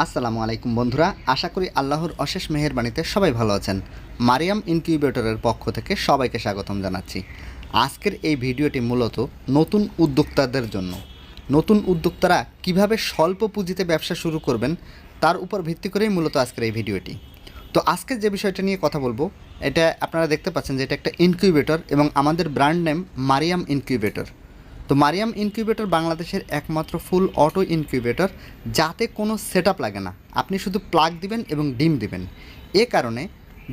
আসসালামু আলাইকুম বন্ধুরা, আশা করি আল্লাহর অশেষ মেহেরবাণীতে সবাই ভালো আছেন। মারিয়াম ইনকিউবেটরের পক্ষ থেকে সবাইকে স্বাগতম জানাচ্ছি। আজকের এই ভিডিওটি মূলত নতুন উদ্যোক্তাদের জন্য। নতুন উদ্যোক্তারা কীভাবে স্বল্প পুঁজিতে ব্যবসা শুরু করবেন, তার উপর ভিত্তি করেই মূলত আজকের এই ভিডিওটি। তো আজকে যে বিষয়টা নিয়ে কথা বলব, এটা আপনারা দেখতে পাচ্ছেন যে এটা একটা ইনকিউবেটর এবং আমাদের ব্র্যান্ড নেম মারিয়াম ইনকিউবেটর। তো মারিয়াম ইনকিউবেটর বাংলাদেশের একমাত্র ফুল অটো ইনকিউবেটর, যাতে কোনো সেট লাগে না। আপনি শুধু প্লাগ দিবেন এবং ডিম দিবেন। এ কারণে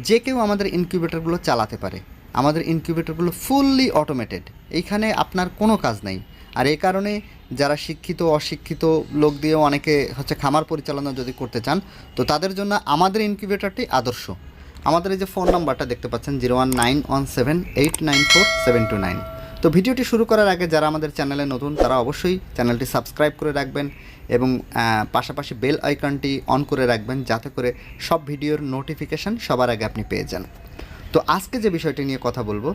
যে কেউ আমাদের ইনকিউবেটরগুলো চালাতে পারে। আমাদের ইনকিউবেটরগুলো ফুললি অটোমেটেড এইখানে আপনার কোনো কাজ নেই। আর এই কারণে যারা শিক্ষিত, অশিক্ষিত লোক দিয়েও অনেকে হচ্ছে খামার পরিচালনা যদি করতে চান, তো তাদের জন্য আমাদের ইনকিউবেটরটি আদর্শ। আমাদের এই যে ফোন নাম্বারটা দেখতে পাচ্ছেন, zero one nine one seven eight nine four seven two nine. তো ভিডিওটি শুরু করার আগে যারা আমাদের চ্যানেলে নতুন, তারা অবশ্যই চ্যানেলটি সাবস্ক্রাইব করে রাখবেন এবং পাশাপাশি বেল আইকনটি অন করে রাখবেন যাতে করে সব ভিডিওর নোটিফিকেশান সবার আগে আপনি পেয়ে যান। তো আজকে যে বিষয়টি নিয়ে কথা বলব,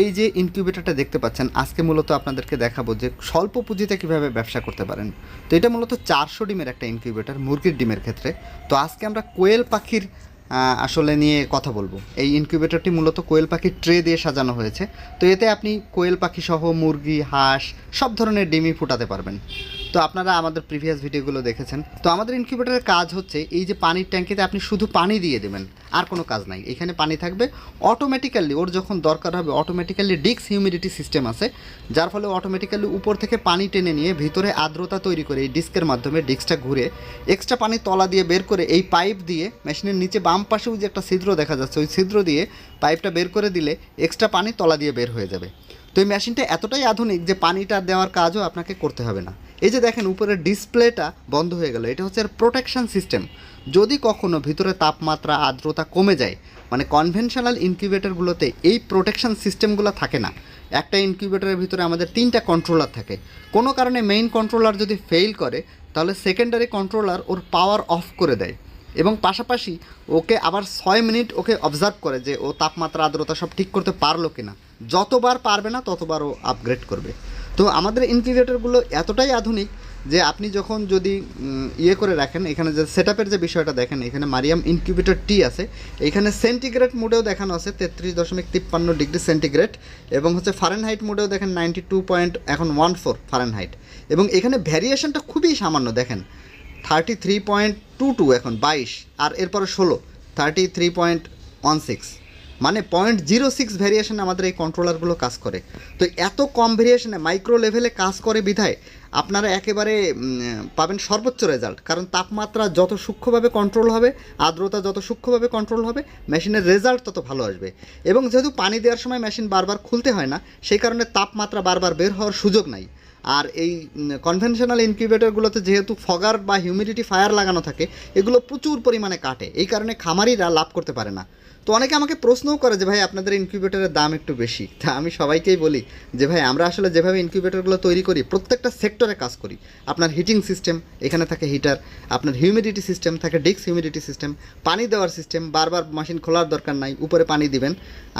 এই যে ইনকিউবেটরটা দেখতে পাচ্ছেন, আজকে মূলত আপনাদেরকে দেখাবো যে স্বল্প পুঁজিতে কীভাবে ব্যবসা করতে পারেন। তো এটা মূলত চারশো ডিমের একটা ইনকিউবেটর, মুরগির ডিমের ক্ষেত্রে। তো আজকে আমরা কোয়েল পাখির আসলে নিয়ে কথা বলব। এই ইনকিউবেটরটি মূলত কোয়েল পাখির ট্রে দিয়ে সাজানো হয়েছে। তো এতে আপনি কোয়েল পাখি সহ মুরগি, হাঁস, সব ধরনের ডিমই ফুটাতে পারবেন। তো আপনারা আমাদের প্রিভিয়াস ভিডিওগুলো দেখেছেন। তো আমাদের ইনকিউবেটারের কাজ হচ্ছে এই যে পানির ট্যাঙ্কিতে আপনি শুধু পানি দিয়ে দেবেন, আর কোনো কাজ নাই। এখানে পানি থাকবে অটোমেটিক্যালি ওর যখন দরকার হবে অটোমেটিক্যালি ডিক্স হিউমিডিটি সিস্টেম আছে, যার ফলে অটোমেটিক্যালি উপর থেকে পানি টেনে নিয়ে ভিতরে আর্দ্রতা তৈরি করে এই ডিস্কের মাধ্যমে ডিস্কটা ঘুরে এক্সট্রা পানি তলা দিয়ে বের করে এই পাইপ দিয়ে মেশিনের নিচে বাম পাশেও যে একটা ছিদ্র দেখা যাচ্ছে, ওই ছিদ্র দিয়ে পাইপটা বের করে দিলে এক্সট্রা পানি তলা দিয়ে বের হয়ে যাবে। তো এই মেশিনটা এতটাই আধুনিক যে পানিটা দেওয়ার কাজও আপনাকে করতে হবে না। এই যে দেখেন উপরের ডিসপ্লেটা বন্ধ হয়ে গেল, এটা হচ্ছে প্রোটেকশন সিস্টেম যদি কখনও ভিতরে তাপমাত্রা, আর্দ্রতা কমে যায় মানে কনভেনশনাল ইনকিউবেটরগুলোতে এই প্রোটেকশন সিস্টেমগুলো থাকে না। একটা ইনকিউবেটরের ভিতরে আমাদের তিনটা কন্ট্রোলার থাকে। কোনো কারণে মেইন কন্ট্রোলার যদি ফেল করে, তাহলে সেকেন্ডারি কন্ট্রোলার ওর পাওয়ার অফ করে দেয়। এবং পাশাপাশি ওকে আবার ছয় মিনিট ওকে অবজার্ভ করে যে ও তাপমাত্রা, আর্দ্রতা সব ঠিক করতে পারল কিনা। যতবার পারবে না, ততবার ও আপগ্রেড করবে। তো আমাদের ইনকিউবেটরগুলো এতটাই আধুনিক যে আপনি যখন যদি ইয়ে করে রাখেন, এখানে যে সেট যে বিষয়টা দেখেন, এখানে মারিয়াম ইনকিউবেটর টি আছে। এখানে সেন্টিগ্রেড মোডেও দেখানো আছে, তেত্রিশ দশমিক তিপ্পান্ন ডিগ্রি সেন্টিগ্রেড এবং হচ্ছে ফারেনহাইট মোডেও দেখেন নাইনটি টু পয়েন্ট এখন ওয়ান ফোর ফারেনহাইট এবং এখানে ভ্যারিয়েশনটা খুবই সামান্য, দেখেন thirty three point two two এখন, বাইশ, আর এরপরে ষোলো thirty three point one six মানে পয়েন্ট জিরো সিক্স ভ্যারিয়েশনে আমাদের এই কন্ট্রোলারগুলো কাজ করে। তো এত কম ভ্যারিয়েশনে মাইক্রো লেভেলে কাজ করে বিধায় আপনারা একেবারে পাবেন সর্বোচ্চ রেজাল্ট কারণ তাপমাত্রা যত সূক্ষ্মভাবে কন্ট্রোল হবে, আর্দ্রতা যত সূক্ষ্মভাবে কন্ট্রোল হবে মেশিনের রেজাল্ট তত ভালো আসবে। এবং যেহেতু পানি দেওয়ার সময় মেশিন বারবার খুলতে হয় না, সেই কারণে তাপমাত্রা বারবার বের হওয়ার সুযোগ নাই। আর এই কনভেনশনাল ইনকিউবেটরগুলোতে যেহেতু ফগার বা হিউমিডিটি ফায়ার লাগানো থাকে, এগুলো প্রচুর পরিমাণে কাটে। এই কারণে খামারিরা লাভ করতে পারে না। তো অনেকে আমাকে প্রশ্নও করে যে, ভাই, আপনাদের ইনকিউবেটরের দাম একটু বেশি। তা আমি সবাইকেই বলি যে, ভাই, আমরা আসলে যেভাবে ইনকিউবেটরগুলো তৈরি করি, প্রত্যেকটা সেক্টরে কাজ করি। আপনার হিটিং সিস্টেম এখানে থাকে হিটার আপনার হিউমিডিটি সিস্টেম থাকে ডিক্স হিউমিডিটি সিস্টেম পানি দেওয়ার সিস্টেম বারবার মেশিন খোলার দরকার নাই, উপরে পানি দিবেন,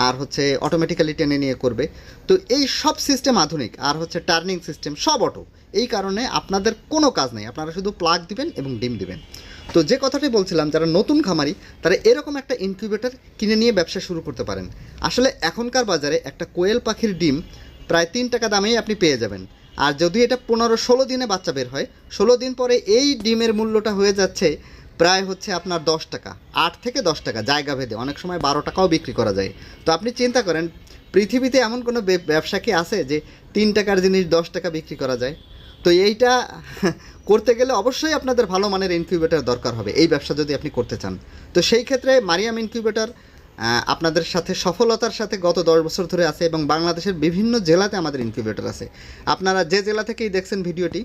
আর হচ্ছে অটোমেটিক্যালি টেনে নিয়ে করবে। তো এই সব সিস্টেম আধুনিক, আর হচ্ছে টার্নিং সিস্টেম সব অটো এই কারণে আপনাদের কোনো কাজ নেই, আপনারা শুধু প্লাগ দিবেন এবং ডিম দিবেন। তো যে কথাটি বলছিলাম, যারা নতুন খামারি, তারা এরকম একটা ইনকিউবেটর কিনে নিয়ে ব্যবসা শুরু করতে পারেন। আসলে এখনকার বাজারে একটা কোয়েল পাখির ডিম প্রায় তিন টাকা দামেই আপনি পেয়ে যাবেন। আর যদি এটা পনেরো ষোলো দিনে বাচ্চা বের হয়, ষোলো দিন পরে এই ডিমের মূল্যটা হয়ে যাচ্ছে প্রায় হচ্ছে আপনার দশ টাকা, আট থেকে দশ টাকা, জায়গা ভেদে। অনেক সময় বারো টাকাও বিক্রি করা যায়। তো আপনি চিন্তা করেন, পৃথিবীতে এমন কোনো ব্যবসা কি আছে যে তিন টাকার জিনিস দশ টাকা বিক্রি করা যায়? তো এইটা করতে গেলে অবশ্যই আপনাদের ভালো মানের ইনকিউবেটর দরকার হবে। এই ব্যবসা যদি আপনি করতে চান। তো সেই ক্ষেত্রে মারিয়াম ইনকিউবেটর আপনাদের সাথে সফলতার সাথে গত দশ বছর ধরে আছে এবং বাংলাদেশের বিভিন্ন জেলাতে আমাদের ইনকিউবেটর আছে। আপনারা যে জেলা থেকেই দেখছেন ভিডিওটি,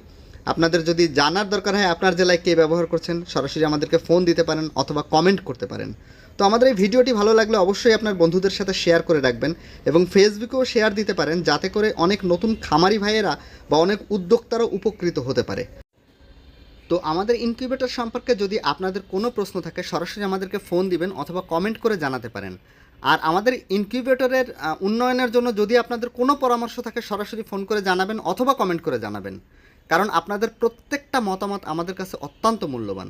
আপনাদের যদি জানার দরকার হয় আপনার জেলায় কে ব্যবহার করছেন, সরাসরি আমাদেরকে ফোন দিতে পারেন অথবা কমেন্ট করতে পারেন। তো আমাদের এই ভিডিওটি ভালো লাগলে অবশ্যই আপনার বন্ধুদের সাথে শেয়ার করে রাখবেন এবং ফেসবুকেও শেয়ার দিতে পারেন, যাতে করে অনেক নতুন খামারি ভাইয়েরা বা অনেক উদ্যোক্তারা উপকৃত হতে পারে। তো আমাদের ইনকিউবেটর সম্পর্কে যদি আপনাদের কোনো প্রশ্ন থাকে, সরাসরি আমাদেরকে ফোন দিবেন অথবা কমেন্ট করে জানাতে পারেন। আর আমাদের ইনকিউবেটরের উন্নয়নের জন্য যদি আপনাদের কোনো পরামর্শ থাকে, সরাসরি ফোন করে জানাবেন অথবা কমেন্ট করে জানাবেন। কারণ আপনাদের প্রত্যেকটা মতামত আমাদের কাছে অত্যন্ত মূল্যবান।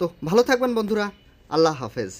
তো ভালো থাকবেন বন্ধুরা, আল্লাহ হাফেজ।